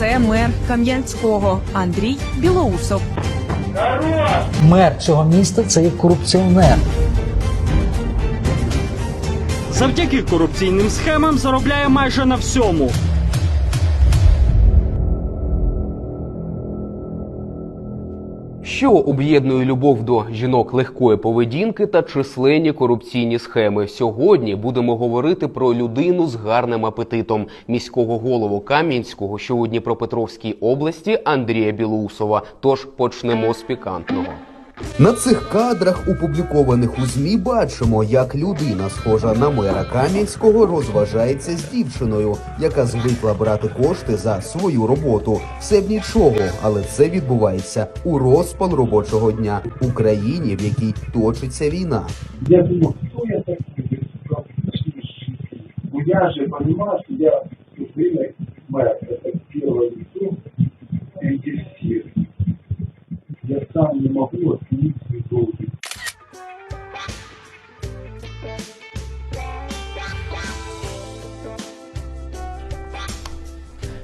це мер Кам'янського Андрій Білоусов. Мер цього міста це є корупціонер. Завдяки корупційним схемам заробляє майже на всьому. Що об'єднує любов до жінок легкої поведінки та численні корупційні схеми? Сьогодні будемо говорити про людину з гарним апетитом міського голову Кам'янського, що у Дніпропетровській області Андрія Білоусова. Тож почнемо з пікантного. На цих кадрах, опублікованих у ЗМІ, бачимо, як людина, схожа на мера Кам'янського, розважається з дівчиною, яка звикла брати кошти за свою роботу. Все б нічого, але це відбувається у розпал робочого дня у країні, в якій точиться війна. Я думаю, кто я такой? Ну я же понимаю, что я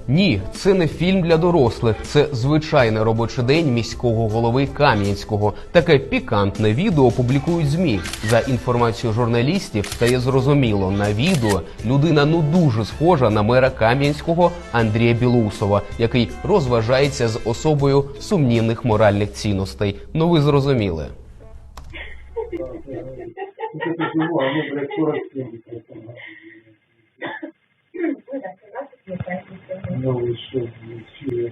Ні, це не фільм для дорослих, це звичайний робочий день міського голови Кам'янського. Таке пікантне відео публікують змі. За інформацією журналістів, стає зрозуміло на відео людина ну дуже схожа на мера Кам'янського Андрія Білоусова, який розважається з особою сумнівних моральних цінностей. Ну ви зрозуміли. Вот это зима, оно, блядь, 47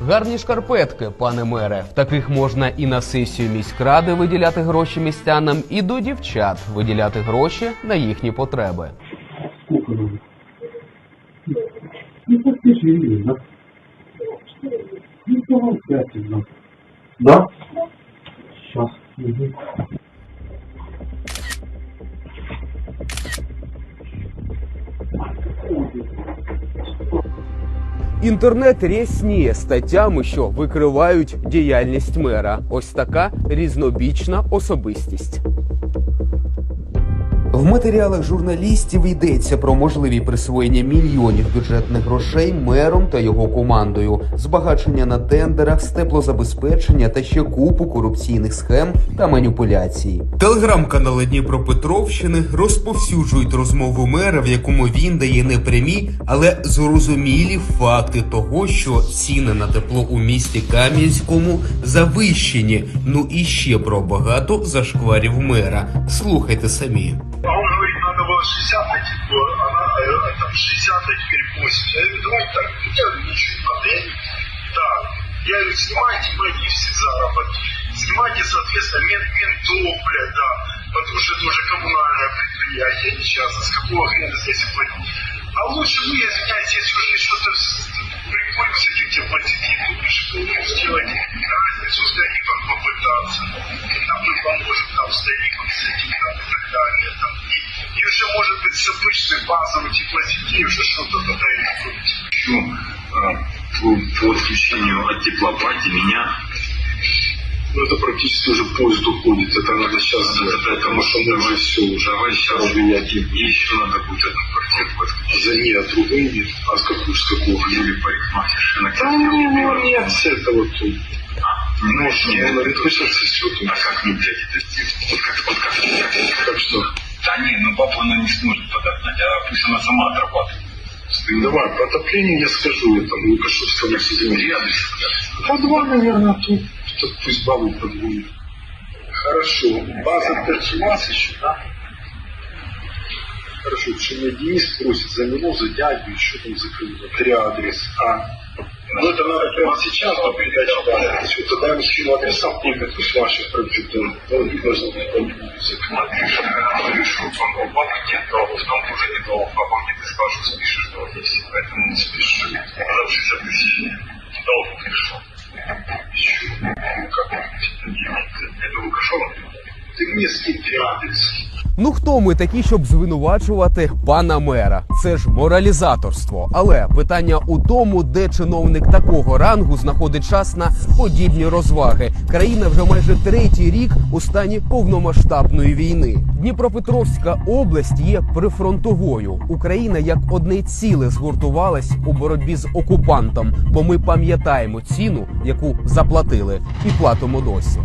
Ну Гарні шкарпетки, пане мере. В таких можна і на сесію міськради виділяти гроші містянам, і до дівчат виділяти гроші на їхні потреби. Ну, да? Ну? Сейчас. Інтернет рясніє статтями, що викривають діяльність мера. Ось така різнобічна особистість. В матеріалах журналістів йдеться про можливі присвоєння мільйонів бюджетних грошей мером та його командою, збагачення на тендерах, теплозабезпечення та ще купу корупційних схем та маніпуляцій. Телеграм-канали Дніпропетровщини розповсюджують розмову мера, в якому він дає не прямі, але зрозумілі факти того, що ціни на тепло у місті Кам'янському завищені. Ну і ще про багато зашкварів мера. Слухайте самі. А он говорит, надо было 60 найти, то она э, там 60, а теперь 80. Я говорю, давайте так, я ничего не надо. Я говорю, снимайте мои все заработки, снимайте, соответственно, мент, ментов, блядь, да, потому что это уже коммунальное предприятие, не частно, с какого хрена здесь платить. А лучше вы, извиняюсь, если уже что-то прикольно с этим тебе платить, лучше бы сделать разницу базовой теплосети уже что-то тогда и по, отключению от тепла плати меня? Ну это практически уже поезд уходит. Это надо сейчас сделать, потому что мы уже все уже. Давай сейчас менять. мне еще надо будет одну квартиру подключить. За нет, другой нет. А с какого, с какого? Юле парикмахерши Да не, ну нет, с этого тут. Не Ну, можешь, что, не, он отпишется все тут. А как мне, блядь, это сделать? Вот как, вот как, как, Как что? Не, ну бабу она не сможет подогнать, а пусть она сама отрабатывает. Ну, Давай, по отоплению я скажу этому Лукашевскому Три адреса, да. По два, наверное, тут. тут пусть бабу подвинет. Хорошо. База 5 у вас еще, да? Хорошо, что меня Денис просит за него, за дядю, еще там закрыл. Три адреса. А. Нужно прямо сейчас определять опасность. Вот тогда мужчина адреса примет с ваших продуктов. Он ну, не должен быть пониматься. Напишет, напишет, он бабки отдал, что он уже не дал. А бабки ты скажешь, спишешь, что есть. Поэтому не спеши. Она 60 дал, долг пришел. Еще. Как это? Это Лукашова? Ты мне скинь адрес. Ну хто ми такі, щоб звинувачувати пана мера? Це ж моралізаторство. Але питання у тому, де чиновник такого рангу знаходить час на подібні розваги. Країна вже майже третій рік у стані повномасштабної війни. Дніпропетровська область є прифронтовою. Україна як одне ціле згуртувалась у боротьбі з окупантом, бо ми пам'ятаємо ціну, яку заплатили, і платимо досі.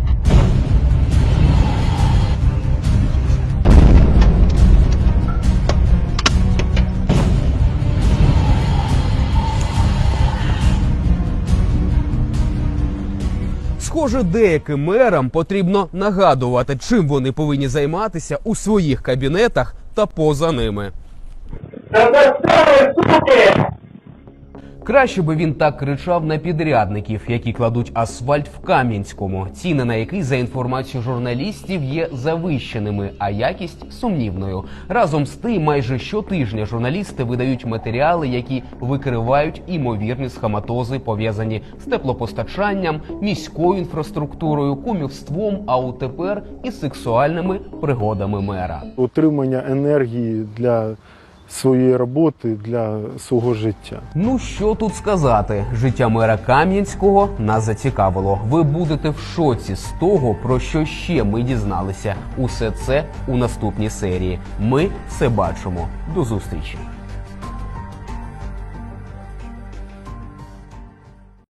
Схоже, деяким мерам потрібно нагадувати, чим вони повинні займатися у своїх кабінетах та поза ними. Краще би він так кричав на підрядників, які кладуть асфальт в Кам'янському, ціни на який за інформацією журналістів є завищеними, а якість сумнівною. Разом з тим, майже щотижня журналісти видають матеріали, які викривають імовірні схематози, пов'язані з теплопостачанням, міською інфраструктурою, кумівством, а у тепер і сексуальними пригодами мера. отримання енергії для своєї роботи, для свого життя. Ну що тут сказати? Життя мера Кам'янського нас зацікавило. Ви будете в шоці з того, про що ще ми дізналися. Усе це у наступній серії. Ми все бачимо. До зустрічі.